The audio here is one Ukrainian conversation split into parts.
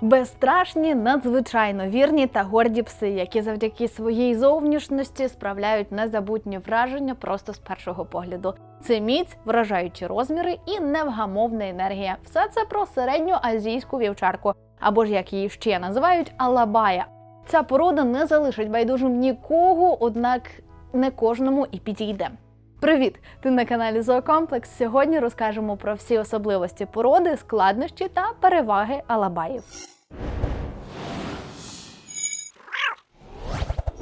Безстрашні, надзвичайно вірні та горді пси, які завдяки своїй зовнішності справляють незабутні враження просто з першого погляду. Це міць, вражаючі розміри і невгамовна енергія. Все це про середню азійську вівчарку, або ж як її ще називають алабая. Ця порода не залишить байдужим нікого, однак не кожному і підійде. Привіт! Ти на каналі Зоокомплекс. Сьогодні розкажемо про всі особливості породи, складнощі та переваги алабаїв.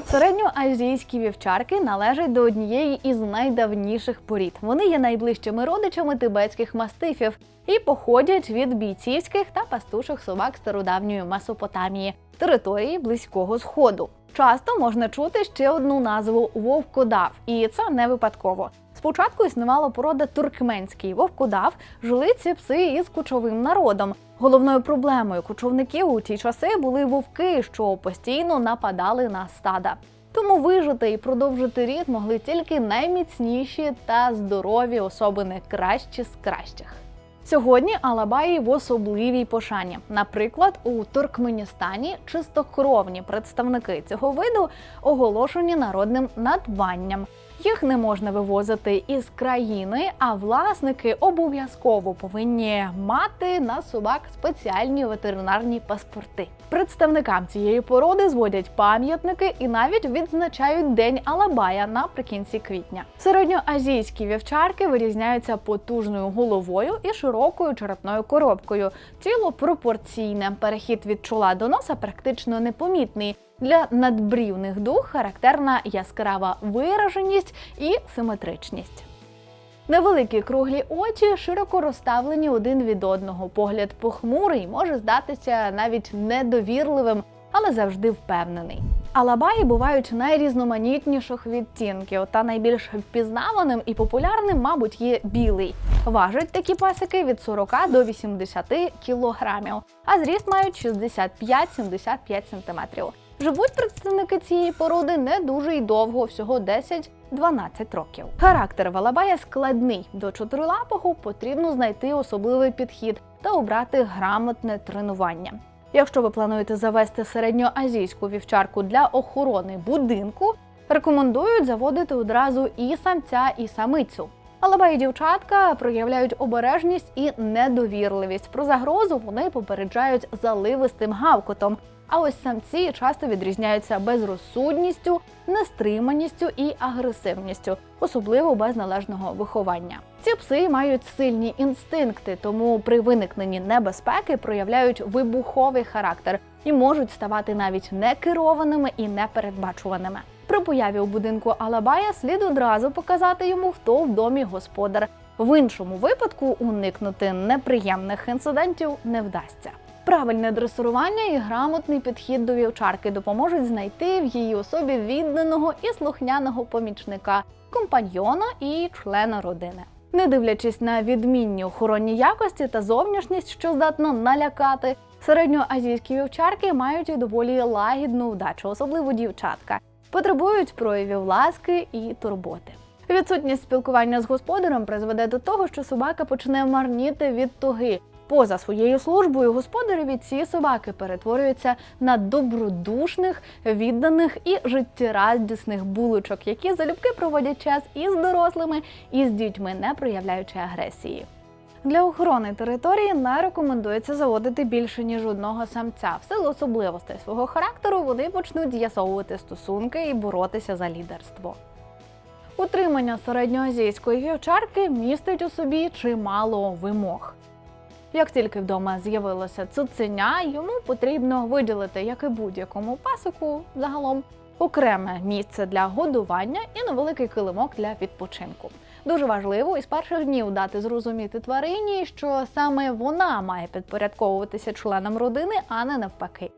Середньоазійські вівчарки належать до однієї із найдавніших порід. Вони є найближчими родичами тибетських мастифів і походять від бійцівських та пастучих собак стародавньої Месопотамії, території близького сходу. Часто можна чути ще одну назву вовкодав, і це не випадково. Спочатку існувала порода туркменський вовкодав, жили ці пси із кучовим народом. Головною проблемою кучовників у ті часи були вовки, що постійно нападали на стада. Тому вижити і продовжити рід могли тільки найміцніші та здорові особини кращі з кращих. Сьогодні Алабаї в особливій пошані. Наприклад, у Туркменістані чистокровні представники цього виду оголошені народним надбанням. Їх не можна вивозити із країни, а власники обов'язково повинні мати на собак спеціальні ветеринарні паспорти. Представникам цієї породи зводять пам'ятники і навіть відзначають день Алабая наприкінці квітня. Середньоазійські вівчарки вирізняються потужною головою і широкою черепною коробкою. Тіло пропорційне. Перехід від чола до носа практично непомітний. Для надбрівних дух характерна яскрава вираженість і симетричність. Невеликі круглі очі широко розставлені один від одного. Погляд похмурий може здатися навіть недовірливим, але завжди впевнений. Алабаї бувають найрізноманітніших відтінків, та найбільш впізнаваним і популярним, мабуть, є білий. Важать такі пасики від 40 до 80 кілограмів, а зріст мають 65-75 сантиметрів. Живуть представники цієї породи не дуже й довго, всього 10-12 років. Характер валабая складний. До чотирилапого потрібно знайти особливий підхід та обрати грамотне тренування. Якщо ви плануєте завести середньоазійську вівчарку для охорони будинку, рекомендують заводити одразу і самця, і самицю. Алабаї дівчатка проявляють обережність і недовірливість. Про загрозу вони попереджають заливистим гавкотом. А ось самці часто відрізняються безрозсудністю, нестриманістю і агресивністю, особливо без належного виховання. Ці пси мають сильні інстинкти, тому при виникненні небезпеки проявляють вибуховий характер і можуть ставати навіть некерованими і непередбачуваними. При появі у будинку Алабая слід одразу показати йому, хто в домі господар. В іншому випадку уникнути неприємних інцидентів не вдасться. Правильне дресирування і грамотний підхід до вівчарки допоможуть знайти в її особі відданого і слухняного помічника, компаньйона і члена родини. Не дивлячись на відмінні охоронні якості та зовнішність, що здатна налякати, середньоазійські вівчарки мають і доволі лагідну вдачу, особливо дівчатка, потребують проявів ласки і турботи. Відсутність спілкування з господарем призведе до того, що собака почне марніти від туги. Поза своєю службою господареві ці собаки перетворюються на добродушних, відданих і життєрадісних булочок, які залюбки проводять час із дорослими, і з дітьми, не проявляючи агресії. Для охорони території не рекомендується заводити більше ніж одного самця. В силу особливостей свого характеру вони почнуть з'ясовувати стосунки і боротися за лідерство. Утримання середньоазійської вівчарки містить у собі чимало вимог. Як тільки вдома з'явилося цуценя, йому потрібно виділити, як і будь-якому пасику, загалом окреме місце для годування і невеликий килимок для відпочинку. Дуже важливо із перших днів дати зрозуміти тварині, що саме вона має підпорядковуватися членам родини, а не навпаки.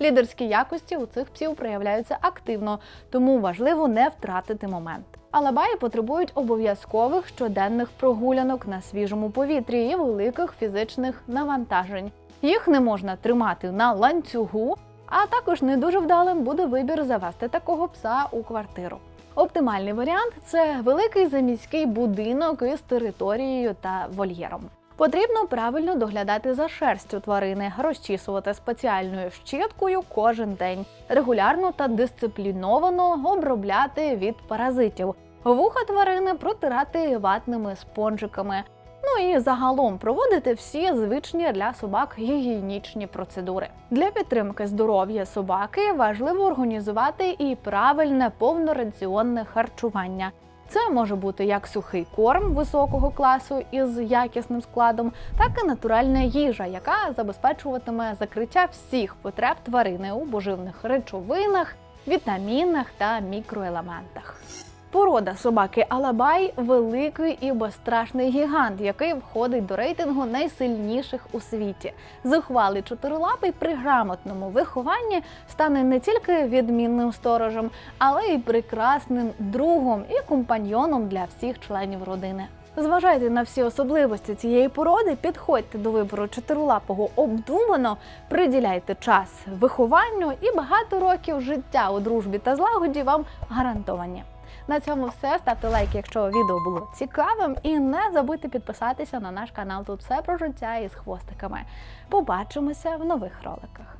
Лідерські якості у цих псів проявляються активно, тому важливо не втратити момент. Алабаї потребують обов'язкових щоденних прогулянок на свіжому повітрі і великих фізичних навантажень. Їх не можна тримати на ланцюгу, а також не дуже вдалим буде вибір завести такого пса у квартиру. Оптимальний варіант це великий заміський будинок із територією та вольєром. Потрібно правильно доглядати за шерстю тварини, розчісувати спеціальною щіткою кожен день, регулярно та дисципліновано обробляти від паразитів, вуха тварини протирати ватними спонжиками. Ну і загалом проводити всі звичні для собак гігієнічні процедури. Для підтримки здоров'я собаки важливо організувати і правильне повнораціонне харчування. Це може бути як сухий корм високого класу із якісним складом, так і натуральна їжа, яка забезпечуватиме закриття всіх потреб тварини у поживних речовинах, вітамінах та мікроелементах. Порода собаки Алабай великий і безстрашний гігант, який входить до рейтингу найсильніших у світі. Зухвалий чотирилапий при грамотному вихованні стане не тільки відмінним сторожем, але й прекрасним другом і компаньйоном для всіх членів родини. Зважайте на всі особливості цієї породи, підходьте до вибору чотирилапого обдумано, приділяйте час вихованню і багато років життя у дружбі та злагоді вам гарантовані. На цьому все. Ставте лайк, якщо відео було цікавим, і не забудьте підписатися на наш канал. Тут все про життя із хвостиками. Побачимося в нових роликах.